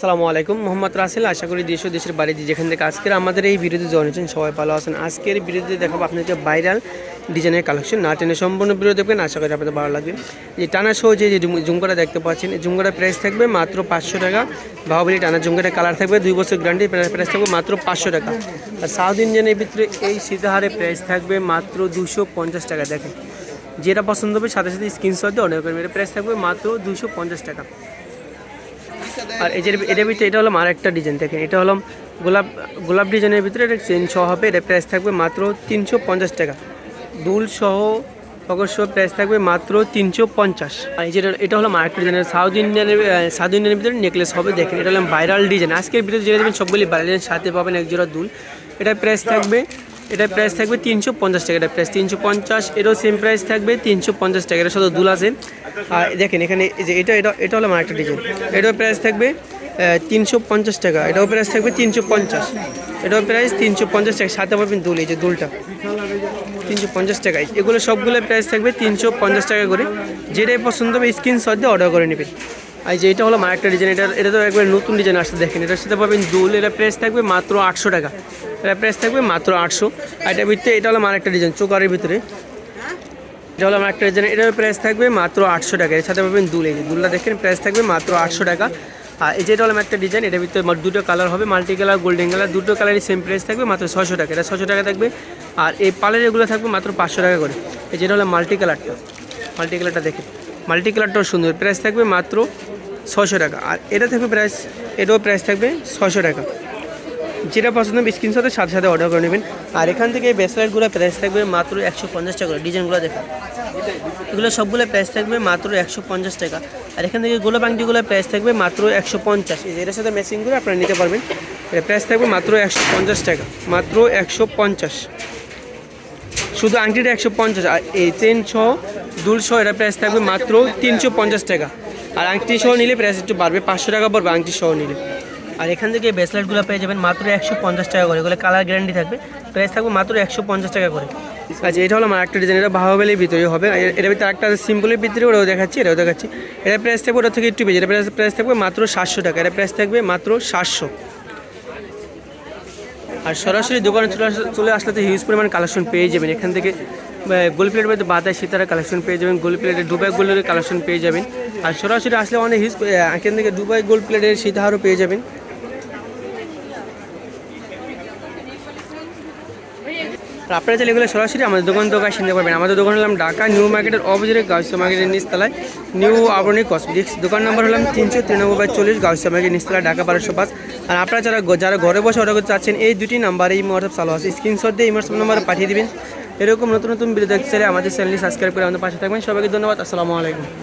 সালামু আলাইকুম, মোহাম্মদ রাসেল। আশা করি দেশ দেশের বাড়ি যে যেখান থেকে আজকের আমাদের এই বিরোধী জয়েছেন সবাই ভালো আছেন। আজকের বিরোধী দেখাবো আপনাদেরকে ভাইরাল ডিজাইনের কালেকশন। না টেনে সম্পূর্ণ বিরোধী দেখবেন, আশা করি আপনাদের ভালো লাগবে। যে টানা সহ যে যে ঝুম- ঝুমকাটা দেখতে পাচ্ছেন, এই ঝুমকাটার প্রাইস থাকবে মাত্র পাঁচশো টাকা। বাহুবলি টানা ঝুমকাটা কালার থাকবে, দুই বছর গ্যারান্টি প্রাইস থাকবে মাত্র পাঁচশো টাকা। আর সাউথ ইন্ডিয়ানের ভিতরে এই সীতাহারে প্রাইস থাকবে মাত্র দুশো পঞ্চাশ টাকা। দেখেন, যেটা পছন্দ হবে সাথে সাথে স্ক্রিনশট দিয়ে অর্ডার করবেন এটা প্রাইস থাকবে মাত্র দুশো পঞ্চাশ টাকা। আর যে এটার ভিতরে এটা হলো আরেকটা ডিজাইন দেখেন, এটা হলো গোলাপ গোলাপ ডিজাইনের ভিতরে এটা চেন সহ হবে, এটা প্রাইস থাকবে মাত্র তিনশো পঞ্চাশ টাকা। দুল সহ অবশ্য প্রাইস থাকবে মাত্র তিনশো পঞ্চাশ। আর যেটা এটা হলো আরেকটা ডিজাইনের সাউথ ইন্ডিয়ানের সাউথ ইন্ডিয়ানের ভিতরে নেকলেস হবে, দেখেন, এটা হলো ভাইরাল ডিজাইন আজকের ভিতরে যেটা দেবেন সবগুলি ভাইরাল সাথে পাবেন এক জোড়া দুল। এটার প্রাইস থাকবে এটার প্রাইস থাকবে তিনশো পঞ্চাশ টাকা এটার প্রাইস তিনশো পঞ্চাশ এরও সেম প্রাইস থাকবে তিনশো পঞ্চাশ টাকা, এটা শুধু দুল আছে। আর দেখেন এখানে যে এটা এটা এটা হলো আমার একটা ডিজাইন এটাও প্রাইস থাকবে তিনশো পঞ্চাশ টাকা, এটাও প্রাইস থাকবে তিনশো পঞ্চাশ। এটাও প্রাইস তিনশো পঞ্চাশ টাকা, সাথে পাবেন দুল, এই যে দুলটা। তিনশো পঞ্চাশ টাকায় এগুলো সবগুলো প্রাইস থাকবে তিনশো পঞ্চাশ টাকা করে। যেটাই পছন্দ হবে স্ক্রিনশট দিয়ে অর্ডার করে নেবেন। আর যে এটা হলো আমার একটা ডিজাইন এটা এটা তো একবার নতুন ডিজাইন আসছে, দেখেন। এটার সাথে পাবেন দুল এটা প্রাইস থাকবে মাত্র আটশো টাকা। এটা প্রাইস থাকবে মাত্র আটশো। আর এটা ভিতরে এটা হলো আমার একটা ডিজাইন চোকারের ভিতরে। এটা হলো আমার একটা ডিজাইন এটার প্রাইস থাকবে মাত্র আটশো টাকা। এর সাথে পাবেন দুল, এই যে দুলটা দেখেন প্রাইস থাকবে মাত্র আটশো টাকা। আর এই যেটা হলো একটা ডিজাইন এটার ভিতরে দুটো কালার হবে মাল্টি কালার গোল্ডেন কালার দুটো কালারই সেম প্রাইস থাকবে মাত্র ছশো টাকা। এটা ছশো টাকা থাকবে। আর এই পালের এগুলো থাকবে মাত্র পাঁচশো টাকা করে। এই যেটা হলো মাল্টি কালারটা মাল্টি কালারটা দেখেন। মাল্টি কালারটাও সুন্দর। প্রাইস থাকবে মাত্র ছশো টাকা। আর এটা থাকবে প্রাইস এটাও প্রাইস থাকবে ছশো টাকা। যেটা পছন্দ হবে স্ক্রিনশটের সাথে সাথে অর্ডার করে নেবেন। আর এখান থেকে এই ব্রেসলেটগুলো প্রাইস থাকবে মাত্র একশো পঞ্চাশ টাকা ডিজাইনগুলো দেখা। এগুলো সবগুলো প্রাইস থাকবে মাত্র একশো পঞ্চাশ টাকা। আর এখান থেকে গোলাপ আংটিগুলো প্রাইস থাকবে মাত্র একশো পঞ্চাশ। এটার সাথে ম্যাচিং করে আপনারা নিতে পারবেন। এটা প্রাইস থাকবে মাত্র একশো পঞ্চাশ টাকা। মাত্র একশো পঞ্চাশ। শুধু আংটিটা একশো পঞ্চাশ। আর এই চেন সহ সহ এটা প্রাইস থাকবে মাত্র তিনশো পঞ্চাশ টাকা। আর আংটি সহ নিলে প্রাইস একটু বাড়বে, পাঁচশো টাকা পড়বে আংটি সহ নিলে। আর এখান থেকে ব্রেসলেটগুলো পেয়ে যাবেন মাত্র একশো পঞ্চাশ টাকা করে। এগুলো কালার গ্যারান্টি থাকবে। প্রাইস থাকবে মাত্র একশো পঞ্চাশ টাকা করে। আচ্ছা এটা হলো আমার একটা ডিজাইন এটা বাহুবেলির ভিতরে হবে। এটার ভিতরে একটা সিম্পলের ভিতরে, ওটাও দেখাচ্ছি, এটাও দেখাচ্ছি। এটা প্রাইস থাকবে, ওটা থেকে একটু বেশি। এটা প্রাইস থাকবে মাত্র সাতশো টাকা। এটা প্রাইস থাকবে মাত্র সাতশো। আর সরাসরি দোকানে চলে চলে আসলে তো হিউজ পরিমাণ কালেকশন পেয়ে যাবেন। এখান থেকে গোল প্লেট মধ্যে বাদায় সীতারা কালেকশন পেয়ে যাবেন গোল প্লেটের দুবাই গোল্ডের কালেকশন পেয়ে যাবেন। আর সরাসরি আসলে অনেক হিউজ এখান থেকে দুবাই গোল্ড প্লেটের সীতাহারও পেয়ে যাবেন। আর আপনারা চাইলে এগুলো সরাসরি আমাদের দোকান দোকান চিনতে পারবেন। আমাদের দোকান হলাম ঢাকা নিউ মার্কেটের অপোজিটে গাউসিয়া মার্কেটের নিচতলায়। নিউ আবরণী কসমেটিক্স দোকান নম্বর হলাম তিনশো তিরানব্বই বাই চল্লিশ গাউসিয়া মার্কেট নিচতলা ঢাকা বারোশো পাঁচ। আর আপনারা যারা যারা ঘরে বসে অর্ডার করতে চাচ্ছেন, এই দুটি নাম্বারে এই হোয়াটসঅ্যাপ চালু আছে। স্ক্রিনশট দিয়ে এই হোয়াটসঅ্যাপ নাম্বারে পাঠিয়ে দেবেন। এরকম নতুন নতুন ভিডিও দেখতে চাইলে আমাদের চ্যানেলটি সাবস্ক্রাইব করে আমাদের পাশে থাকবেন। সবাইকে ধন্যবাদ। আসসালামু আলাইকুম।